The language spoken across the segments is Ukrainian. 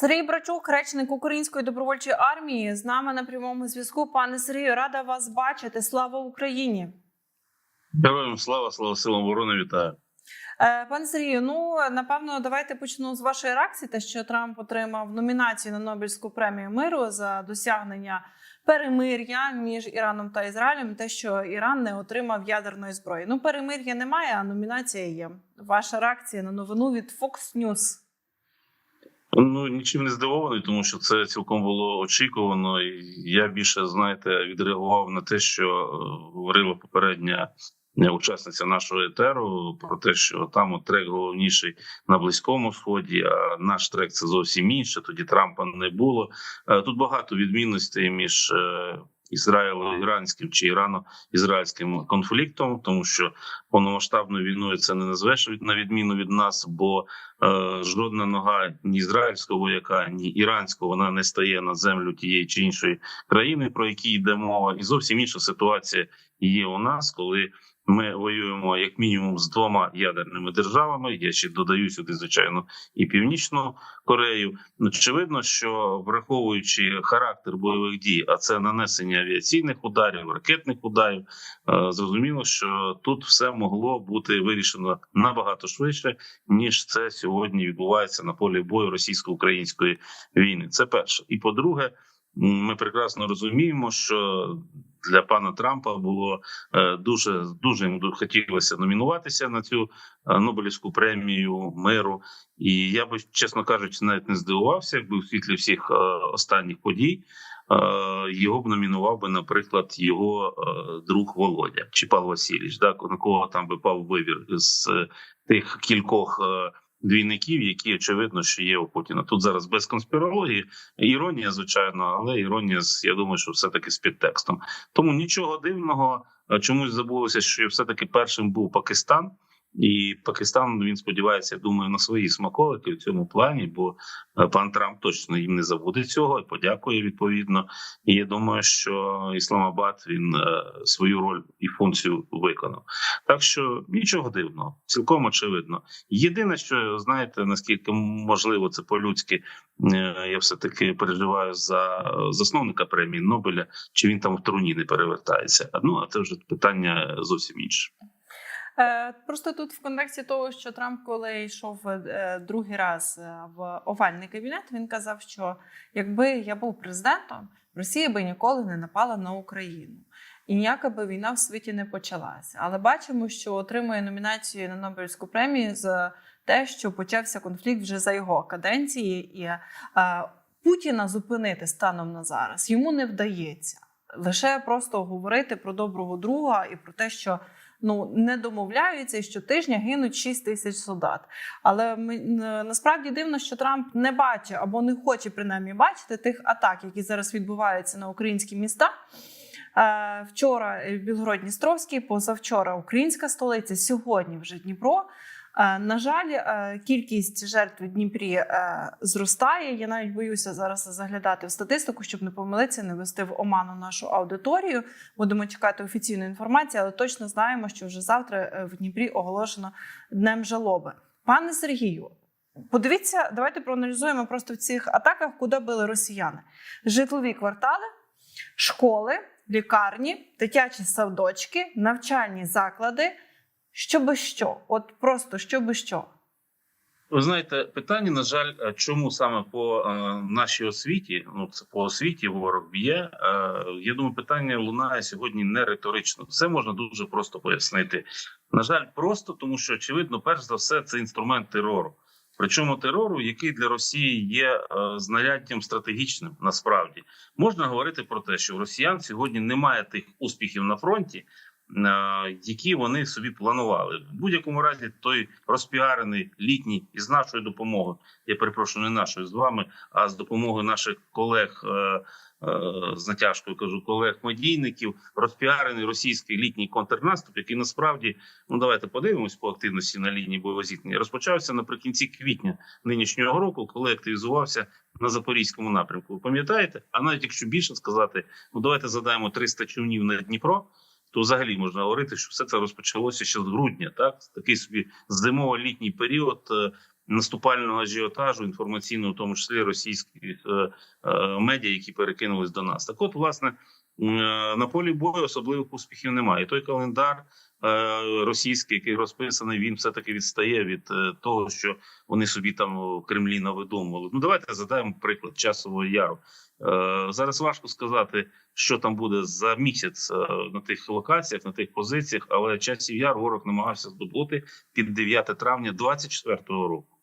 Сергій Брачук, речник Української добровольчої армії, з нами на прямому зв'язку. Пане Сергію, рада вас бачити. Слава Україні! Героям слава, слава силам оборони, вітаю. Е, Пане Сергію, ну напевно, давайте почну з вашої реакції. Те, що Трамп отримав номінацію на Нобелівську премію миру за досягнення перемир'я між Іраном та Ізраїлем. Те, що Іран не отримав ядерної зброї. Ну, перемир'я немає, а номінація є. Ваша реакція на новину від Fox News. Ну нічим не здивований, тому що це цілком було очікувано. І я більше знаєте відреагував на те, що е, говорила попередня е, учасниця нашого етеру про те, що там от трек головніший на близькому сході. А наш трек це зовсім інше. Тоді Трампа не було. Е, Тут багато відмінностей між. Ізраїло-іранським чи ірано-ізраїльським конфліктом, тому що повномасштабною війною це не назвеш на відміну від нас, бо е, жодна нога ні ізраїльського вояка, ні іранського вона не стає на землю тієї чи іншої країни, про які йде мова, і зовсім інша ситуація є у нас, коли ми воюємо як мінімум з двома ядерними державами. Я ще додаю сюди, звичайно, і північну Корею. Очевидно, що враховуючи характер бойових дій, а це нанесення авіаційних ударів, ракетних ударів, е, зрозуміло, що тут все могло бути вирішено набагато швидше, ніж це сьогодні відбувається на полі бою російсько-української війни. Це перше. І по-друге, ми прекрасно розуміємо, що для пана Трампа було е, дуже дуже йому хотілося номінуватися на цю е, Нобелівську премію миру. І я би, чесно кажучи, навіть не здивувався, якби у світлі всіх е, останніх подій його б номінував би, наприклад, його друг Володя чи Павло Васильович, да, на кого там би пав вибір з тих кількох. Двійників, які очевидно, що є у Путіна. Тут зараз без конспірології, іронія, звичайно, але іронія з я думаю, що все таки з підтекстом. Тому нічого дивного. е, Чомусь забулося, що все таки першим був Пакистан, і Пакистан він сподівається, я думаю, на свої смаколики в цьому плані, бо е, пан Трамп точно їм не забуде цього і подякує відповідно. І я думаю, що Ісламабад він е, свою роль і функцію виконав. Так що нічого дивного, цілком очевидно. Єдине, що знаєте, наскільки можливо це по-людськи, е, я все таки переживаю за засновника премії Нобеля, чи він там в труні не перевертається. Ну а це вже питання зовсім інше. Е, Просто тут в контексті того, що Трамп, коли йшов е, другий раз е, в овальний кабінет, він казав, що якби я був президентом, Росія би ніколи не напала на Україну. І ніяка би війна в світі не почалася. Але бачимо, що отримує номінацію на Нобелівську премію за те, що почався конфлікт вже за його каденції, і е, Путіна зупинити станом на зараз йому не вдається. Лише просто говорити про доброго друга і про те, що ну не домовляються, і щотижня гинуть 6 тисяч солдат. Але ми насправді дивно, що Трамп не бачить або не хоче принаймні бачити тих атак, які зараз відбуваються на українські міста. Е, Вчора Білгород-Дністровський, позавчора українська столиця, сьогодні вже Дніпро. Е, На жаль, е, кількість жертв в Дніпрі е, зростає. Я навіть боюся зараз заглядати в статистику, щоб не помилитися, не вести в оману нашу аудиторію. Будемо чекати офіційної інформації, але точно знаємо, що вже завтра в Дніпрі оголошено днем жалоби. Пане Сергію, подивіться, давайте проаналізуємо просто в цих атаках, куди били росіяни: житлові квартали, школи, лікарні, дитячі садочки, навчальні заклади. Що би що, от просто що би що. Ви знаєте, питання, на жаль, е, чому саме по е, нашій освіті, ну це по освіті ворог б'є. Е, я думаю, питання лунає сьогодні не риторично. Це можна дуже просто пояснити. На жаль, просто тому, що очевидно, перш за все, це інструмент терору. Причому терору, який для Росії є е, знаряддям стратегічним, насправді можна говорити про те, що росіян сьогодні немає тих успіхів на фронті, які вони собі планували. В будь-якому разі той розпіарений літній із нашою допомогою. Я перепрошую, не нашою з вами, а з допомогою наших колег. е, е, З натяжкою кажу колег медійників розпіарений російський літній контрнаступ, який насправді ну давайте подивимось по активності на лінії бойового зіткнення. Розпочався наприкінці квітня нинішнього року, коли активізувався на запорізькому напрямку. Ви пам'ятаєте? А навіть якщо більше сказати, ну давайте задаємо 300 човнів на Дніпро. То взагалі можна говорити, що все це розпочалося ще з грудня, так такий собі зимово-літній період е, наступального ажіотажу, інформаційного, в тому числі російських е, е, медіа, які перекинулись до нас. Так, от, власне, на полі бою особливих успіхів немає. Той календар російський, який розписаний, він все таки відстає від того, що вони собі там в Кремлі навидумували. Ну давайте задаємо приклад часового яру. Е, Зараз важко сказати, що там буде за місяць е, на тих локаціях, на тих позиціях, але часів яр ворог намагався здобути під 9 травня 24-го року.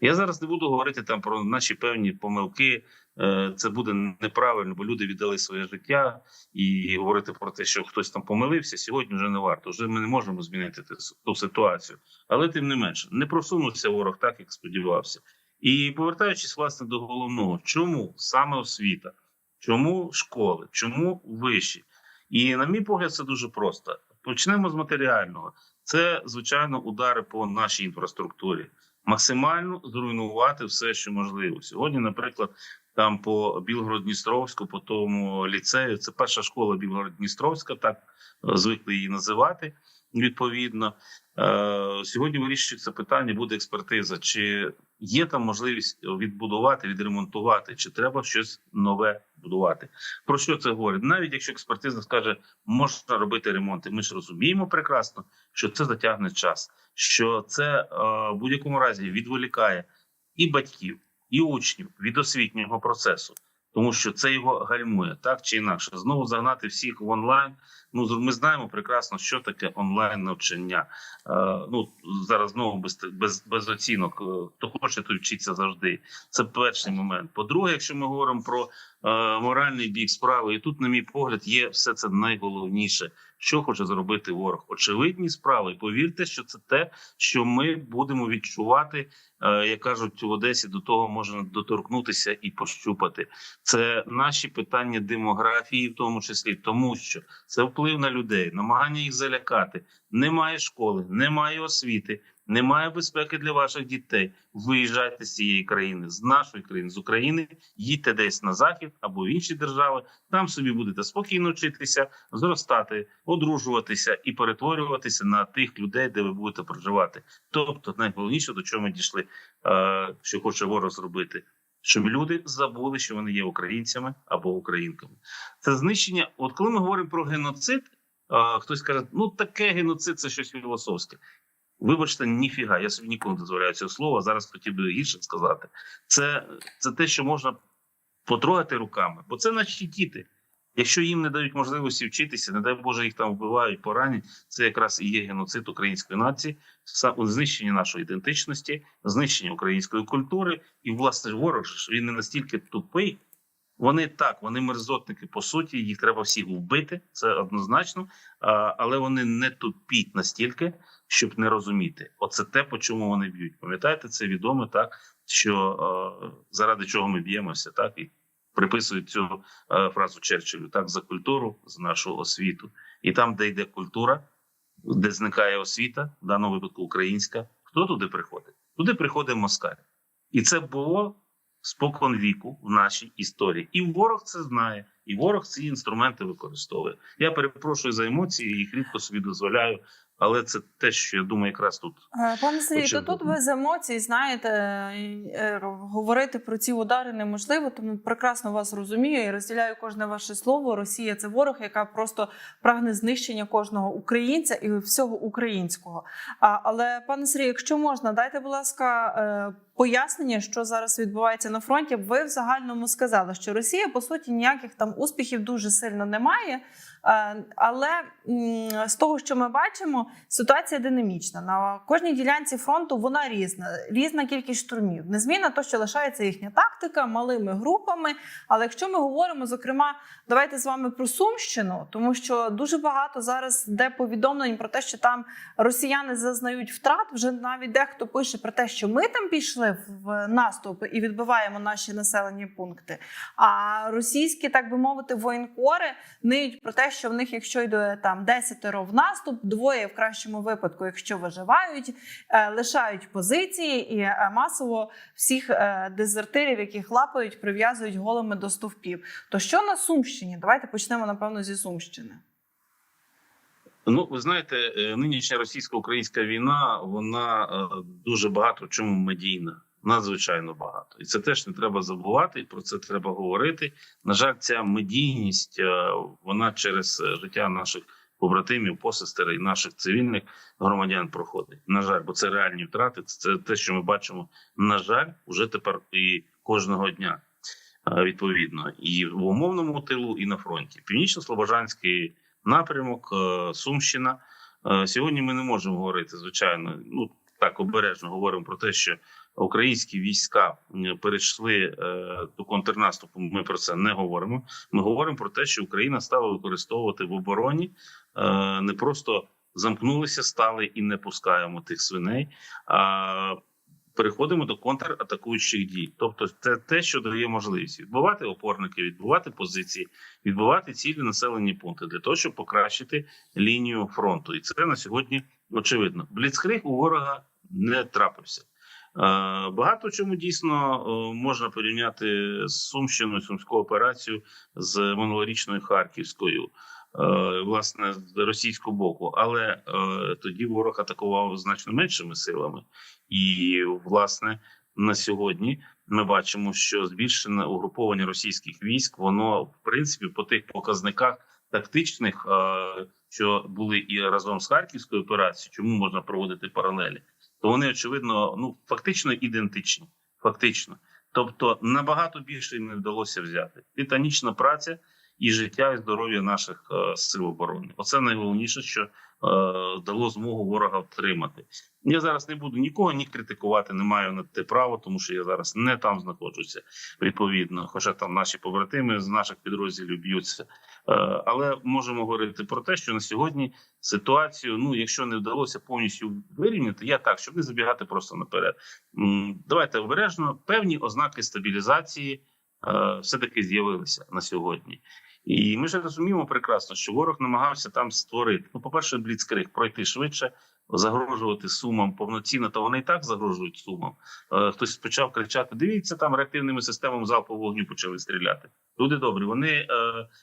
Я зараз не буду говорити там про наші певні помилки. Е, Це буде неправильно, бо люди віддали своє життя і говорити про те, що хтось там помилився, сьогодні вже не варто. Вже ми не можемо змінити ту- ту ситуацію. Але тим не менше, не просунувся ворог так, як сподівався. І повертаючись власне до головного, чому саме освіта, чому школи, чому виші? І на мій погляд, це дуже просто. Почнемо з матеріального. Це звичайно удари по нашій інфраструктурі, максимально зруйнувати все, що можливо. Сьогодні, наприклад, там по Білгород-Дністровську, по тому ліцею, це перша школа Білгород-Дністровська, так е, звикли її називати. Відповідно, Е, сьогодні вирішується питання, буде експертиза, чи є там можливість відбудувати, відремонтувати, чи треба щось нове будувати. Про що це говорить? Навіть якщо експертиза скаже, можна робити ремонти, ми ж розуміємо прекрасно, що це затягне час, що це е, в будь-якому разі відволікає і батьків, і учнів від освітнього процесу. Тому що це його гальмує так чи інакше. Знову загнати всіх в онлайн. Ну ми знаємо прекрасно, що таке онлайн навчання. Е, ну зараз знову без без, без оцінок. Е, Хто хоче, той вчиться завжди. Це перший момент. По-друге, якщо ми говоримо про моральний бік справи, і тут, на мій погляд, є все це найголовніше. Що хоче зробити ворог? Очевидні справи. Повірте, що це те, що ми будемо відчувати, е, як кажуть в Одесі, до того можна доторкнутися і пощупати. Це наші питання демографії, в тому числі, тому що це вплив на людей, намагання їх залякати. Немає школи, немає освіти, немає безпеки для ваших дітей. Виїжджайте з цієї країни, з нашої країни, з України, їдьте десь на захід або в інші держави. Там собі будете спокійно вчитися, зростати, одружуватися і перетворюватися на тих людей, де ви будете проживати. Тобто, найголовніше до чого ми дійшли, е, що хоче ворог зробити. Щоб люди забули, що вони є українцями або українками. Це знищення. От коли ми говоримо про геноцид, хтось каже, ну таке геноцид це щось філософське. Вибачте, ніфіга, я собі ніколи не дозволяю цього слова. Зараз хотів би гірше сказати. Це, це те, що можна потрогати руками, бо це наші діти. Якщо їм не дають можливості вчитися, не дай Боже, їх там вбивають, поранять, це якраз і є геноцид української нації, знищення нашої ідентичності, знищення української культури. І власне ворог він не настільки тупий. Вони так, вони мерзотники по суті, їх треба всіх вбити, це однозначно. Але вони не тупі настільки, щоб не розуміти. Оце те, по чому вони б'ють. Пам'ятаєте, це відомо так, що е, заради чого ми б'ємося, так і приписують цю е, фразу Черчиллю, так за культуру, за нашу освіту. І там, де йде культура, де зникає освіта, в даному випадку українська, хто туди приходить? Туди приходить москаль. І це було спокон віку в нашій історії. І ворог це знає, і ворог ці інструменти використовує. Я перепрошую за емоції, їх рідко собі дозволяю, але це те, що я думаю, якраз тут. Е, Пане Сергій, то тут без емоцій, знаєте, е, говорити про ці удари неможливо, тому прекрасно вас розумію і розділяю кожне ваше слово. Росія це ворог, яка просто прагне знищення кожного українця і всього українського. Але, пане Сергій, якщо можна, дайте, будь ласка, е, пояснення, що зараз відбувається на фронті. Ви в загальному сказали, що Росія по суті ніяких там успіхів дуже сильно не має. Е, Але з того, що ми бачимо, ситуація динамічна. На кожній ділянці фронту вона різна, різна кількість штурмів. Незмінна то, що лишається їхня тактика малими групами. Але якщо ми говоримо, зокрема, давайте з вами про Сумщину, тому що дуже багато зараз де повідомлень про те, що там росіяни зазнають втрат. Вже навіть дехто пише про те, що ми там пішли в наступ і відбиваємо наші населені пункти. А російські, так би мовити, воєнкори ниють про те, що в них, якщо йде там десятеро в наступ, двоє в кращому випадку, якщо виживають, е, лишають позиції і е, масово всіх е, дезертирів, яких лапають, прив'язують голими до стовпів. То що на Сумщині? Давайте почнемо напевно зі Сумщини. Ну, ви знаєте, е, нинішня російсько-українська війна вона е, дуже багато в чому медійна. Надзвичайно багато, і це теж не треба забувати. і Про це треба говорити. На жаль, ця медійність е, вона через життя наших побратимів, посестер і наших цивільних громадян проходить. На жаль, бо це реальні втрати. Це те, що ми бачимо. На жаль, уже тепер і кожного дня відповідно, і в умовному тилу, і на фронті. Північно-слобожанський напрямок, е, Сумщина. Е, Сьогодні ми не можемо говорити, звичайно, ну так обережно говоримо про те, що українські війська перейшли е, до контрнаступу. Ми про це не говоримо. Ми говоримо про те, що Україна стала використовувати в обороні, не просто замкнулися, стали і не пускаємо тих свиней. Переходимо до контратакуючих дій. Тобто, це те, що дає можливість відбувати опорники, відбувати позиції, відбувати цілі населені пункти для того, щоб покращити лінію фронту. І це на сьогодні очевидно. Бліцкриг у ворога не трапився. Е, Багато чому дійсно е, можна порівняти з Сумщиною, Сумською операцією з минулорічною Харківською, власне, з російського боку. Але е, тоді ворог атакував значно меншими силами. І, власне, на сьогодні ми бачимо, що збільшене угруповання російських військ, воно в принципі по тих показниках тактичних, е, що були і разом з харківською операцією, чому можна проводити паралелі, то вони очевидно ну фактично ідентичні. Фактично, тобто набагато більше їм не вдалося взяти. Титанічна праця і життя і здоров'я наших е, сил оборони. Оце найголовніше, що е, дало змогу ворога втримати. Я зараз не буду нікого ні критикувати, не маю на те право, тому що я зараз не там знаходжуся відповідно. Хоча там наші побратими з наших підрозділів б'ються. Е, але можемо говорити про те, що на сьогодні ситуацію, ну якщо не вдалося повністю вирівняти, я так, щоб не забігати просто наперед. Давайте обережно певні ознаки стабілізації все таки з'явилися на сьогодні. І ми ж розуміємо прекрасно, що ворог намагався там створити. Ну, по-перше, бліцкриг пройти швидше, загрожувати сумам повноцінно, то вони і так загрожують сумам. Е, Хтось почав кричати: дивіться, там реактивними системами залпового вогню почали стріляти. Люди добрі, вони е,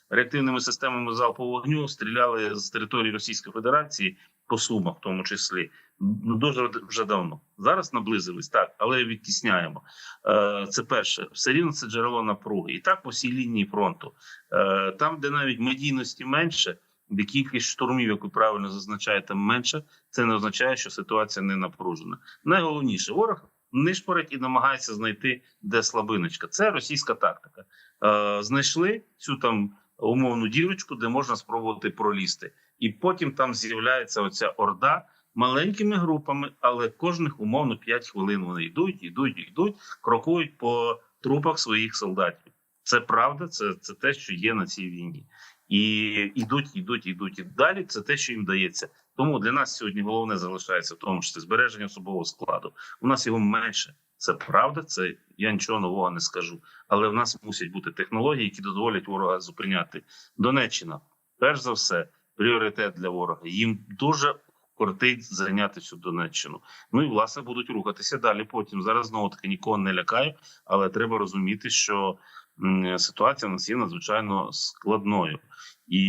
реактивними системами залпового вогню стріляли з території Російської Федерації по сумах, в тому числі. Ну, Дуже вже давно зараз наблизились так, але відтісняємо. Е, Це перше, все рівно це джерело напруги, і так по всій лінії фронту. Е, Там, де навіть медійності менше, де кількість штурмів, як ви правильно зазначаєте, менше, це не означає, що ситуація не напружена. Найголовніше, ворог нишпорить і намагається знайти де слабиночка. Це російська тактика. Е, Знайшли цю там умовну дірочку, де можна спробувати пролізти, і потім там з'являється оця орда. Маленькими групами, але кожних умовно 5 хвилин вони йдуть, йдуть, йдуть, крокують по трупах своїх солдатів. Це правда, це, це те, що є на цій війні. І йдуть, йдуть, йдуть. І далі це те, що їм дається. Тому для нас сьогодні головне залишається в тому, що це збереження особового складу. У нас його менше. Це правда, це я нічого нового не скажу. Але в нас мусять бути технології, які дозволять ворога зупиняти. Донеччина, перш за все, пріоритет для ворога. Їм дуже кортить зайняти цю Донеччину. Ну і власне будуть рухатися далі. Потім зараз знову таки нікого не лякаю, але треба розуміти, що ситуація в нас є надзвичайно складною. І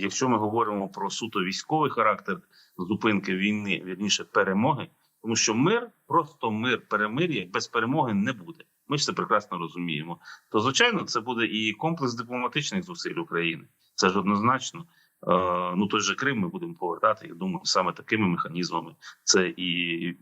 якщо ми говоримо про суто військовий характер зупинки війни, вірніше перемоги, тому що мир, просто мир, перемир'я без перемоги не буде. Ми ж це прекрасно розуміємо. То звичайно, це буде і комплекс дипломатичних зусиль України. Це ж однозначно. Е, ну той же Крим ми будемо повертати. Я думаю, саме такими механізмами. Це і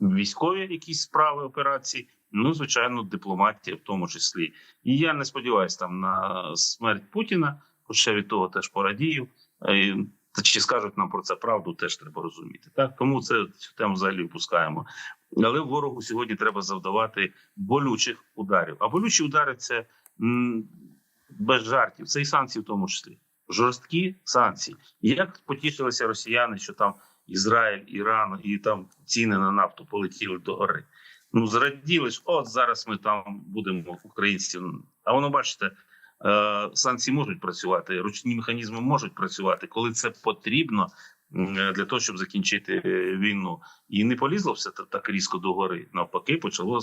військові якісь справи операції. Ну, звичайно, дипломатія в тому числі. І я не сподіваюся там на смерть Путіна, хоча від того теж порадію. Е, чи скажуть нам про це правду, теж треба розуміти. Так тому це цю тему взагалі впускаємо. Але ворогу сьогодні треба завдавати болючих ударів. А болючі удари це без жартів. Це і санкції в тому числі. Жорсткі санкції. Як потішилися росіяни, що там Ізраїль, Іран і там ціни на нафту полетіли до гори. Ну зраділи ж, от зараз ми там будемо українців. А воно бачите, е, санкції можуть працювати, ручні механізми можуть працювати, коли це потрібно для того, щоб закінчити війну. І не полізло все та- так різко догори. Навпаки, почало е,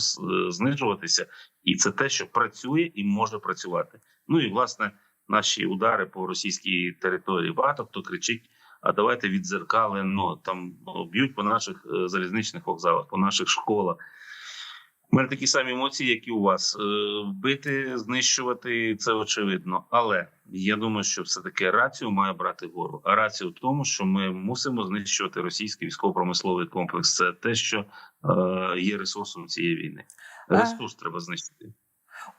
знижуватися, і це те, що працює і може працювати. Ну і власне наші удари по російській території. Багато хто кричить А давайте відзеркалено там б'ють по наших е, залізничних вокзалах, по наших школах. У мене такі самі емоції, як і у вас. Е, Бити, знищувати це очевидно. Але я думаю, що все-таки рацію має брати гору. А рація в тому, що ми мусимо знищувати російський військово-промисловий комплекс. Це те, що е, є ресурсом цієї війни. Ресурс треба знищити.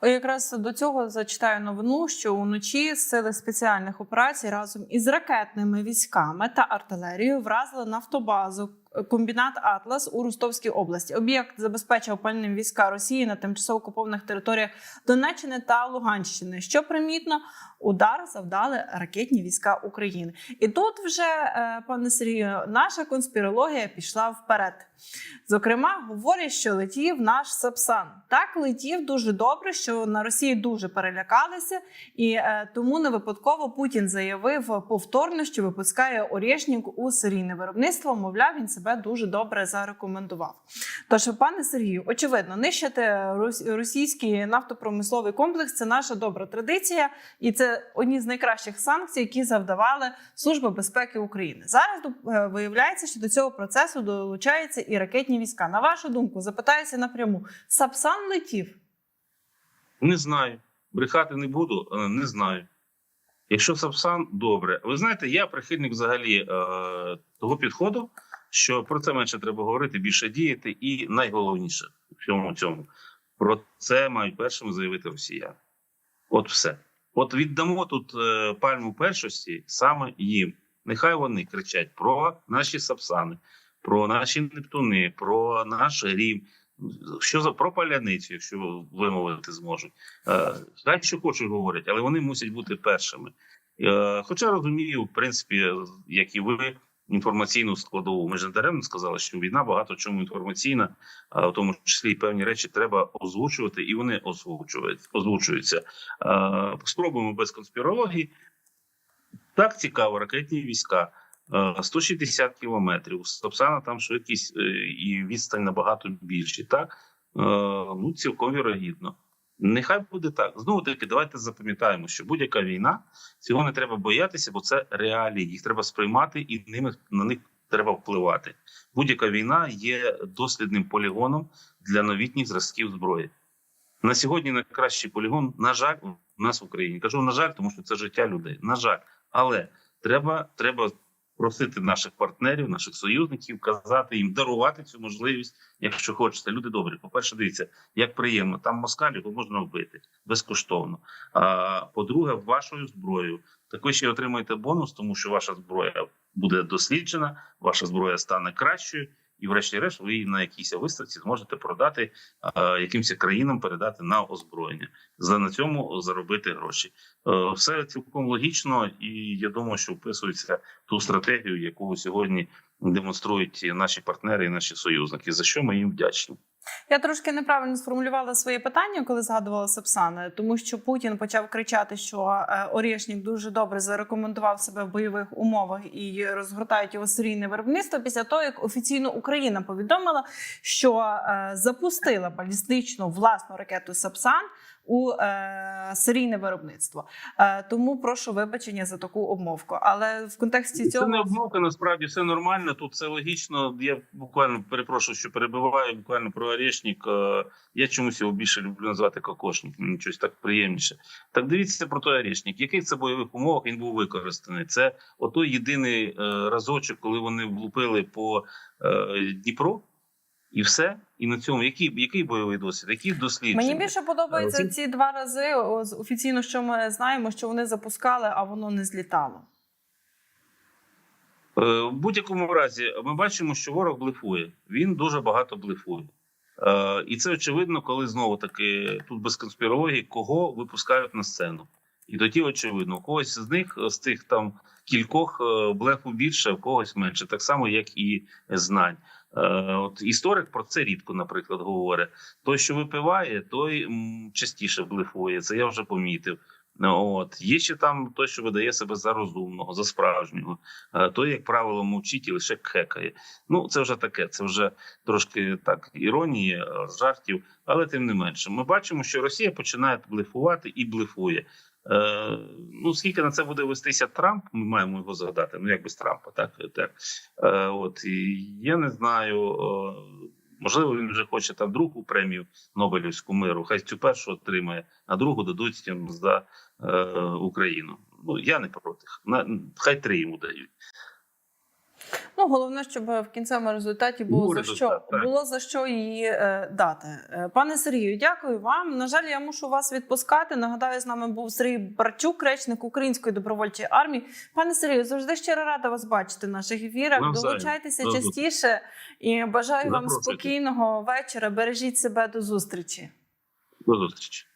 О, Якраз до цього зачитаю новину, що уночі сили спеціальних операцій разом із ракетними військами та артилерією вразили нафтобазу комбінат Атлас у Ростовській області. Об'єкт забезпечив пальним війська Росії на тимчасово окупованих територіях Донеччини та Луганщини. Що примітно, удар завдали ракетні війська України. І тут вже, е, пане Сергію, наша конспірологія пішла вперед. Зокрема, говорять, що летів наш Сапсан. Так летів дуже добре, що на Росії дуже перелякалися, і е, тому не випадково Путін заявив повторно, що випускає Орєшнік у серійне виробництво. Мовляв, він себе дуже добре зарекомендував. Тож, пане Сергію, очевидно, нищити російський нафтопромисловий комплекс це наша добра традиція, і це одні з найкращих санкцій, які завдавали Служба безпеки України. Зараз е, виявляється, що до цього процесу долучаються і ракетні війська. На вашу думку, запитаюся напряму: Сапсан летів. Не знаю. Брехати не буду, е, не знаю. Якщо Сапсан, добре. Ви знаєте, я прихильник взагалі е, того підходу, що про це менше треба говорити, більше діяти, і найголовніше в всьому цьому про це мають першими заявити росіяни. От все. От віддамо тут е, пальму першості саме їм. Нехай вони кричать про наші сапсани, про наші нептуни, про наш грім. Що за про паляницю, якщо вимовити зможуть. Е, що хочуть говорять, але вони мусять бути першими. Е, Хоча розумію, в принципі, як і ви, інформаційну складову. Ми ж не даремно сказали, що війна багато чому інформаційна, а в тому числі і певні речі треба озвучувати, і вони озвучують, озвучуються. Спробуємо без конспірології. Так цікаво, ракетні війська. Е, 160 кілометрів. Сапсана там швидкість е, і відстань набагато більші. Так ну цілком вірогідно. Нехай буде так. Знову таки, давайте запам'ятаємо, що будь-яка війна цього не треба боятися, бо це реалії. Їх треба сприймати і ними на них треба впливати. Будь-яка війна є дослідним полігоном для новітніх зразків зброї. На сьогодні найкращий полігон, на жаль, у нас в Україні. Кажу, на жаль, тому що це життя людей. На жаль, але треба, треба просити наших партнерів, наших союзників, казати їм дарувати цю можливість, якщо хочете. Люди добрі. По перше, дивіться, як приємно. Там москалів можна вбити безкоштовно. А по-друге, вашою зброєю також ще отримаєте бонус, тому що ваша зброя буде досліджена, ваша зброя стане кращою. І, врешті-решт, ви її на якійсь виставці зможете продати е, якимось країнам, передати на озброєння, за на цьому заробити гроші. Е, все цілком логічно, і я думаю, що вписується ту стратегію, яку сьогодні демонструють наші партнери і наші союзники. За що ми їм вдячні. Я трошки неправильно сформулювала своє питання, коли згадувала Сапсана, тому що Путін почав кричати, що е, Орєшнік дуже добре зарекомендував себе в бойових умовах і розгортають його серійне виробництво. Після того, як офіційно Україна повідомила, що е, запустила балістичну власну ракету Сапсан у е, серійне виробництво. Е, тому прошу вибачення за таку обмовку. Але в контексті цього Це не обмовка, насправді все нормально. Тут все логічно. Я буквально перепрошую, що перебиваю. Буквально про орешник. Е, Я чомусь його більше люблю назвати кокошник. Мені щось так приємніше. Так дивіться про той орешник. В яких це бойових умовах він був використаний? Це отой єдиний е, разочок, коли вони влупили по е, Дніпру. І все, і на цьому який який бойовий досвід, які дослідження? Мені більше подобаються ці два рази. з- Офіційно, що ми знаємо, що вони запускали, а воно не злітало. Е, В будь-якому разі ми бачимо, що ворог блефує. Він дуже багато блефує. Е, І це очевидно, коли знову таки тут без конспірології, кого випускають на сцену. І тоді очевидно, у когось з них з тих там кількох е, блефу більше, у когось менше, так само як і знань. Е, От історик про це рідко, наприклад, говорить: той, що випиває, той частіше блефує. Це я вже помітив. От є ще там той, що видає себе за розумного, за справжнього. Е, той, як правило, мовчить і лише кхекає. Ну, це вже таке, це вже трошки так іронії, е, жартів, але тим не менше, ми бачимо, що Росія починає блефувати і блефує. Е, ну, скільки на це буде вестися Трамп, ми маємо його згадати. Ну, як без Трампа, так? так. Е, от, і я не знаю. Е, можливо, він вже хоче там другу премію Нобелівську миру. Хай цю першу отримає, а другу дадуть їм за е, Україну. Ну, я не проти. На, хай три йому дають. Ну, головне, щоб в кінцевому результаті було Був за що так. було за що її е, дати. Е, Пане Сергію, дякую вам. На жаль, я мушу вас відпускати. Нагадаю, з нами був Сергій Барчук, речник Української добровольчої армії. Пане Сергію, завжди щиро рада вас бачити в наших ефірах. Навзаєм. Долучайтеся До частіше і бажаю вам спокійного вечора. Бережіть себе до зустрічі. До зустрічі.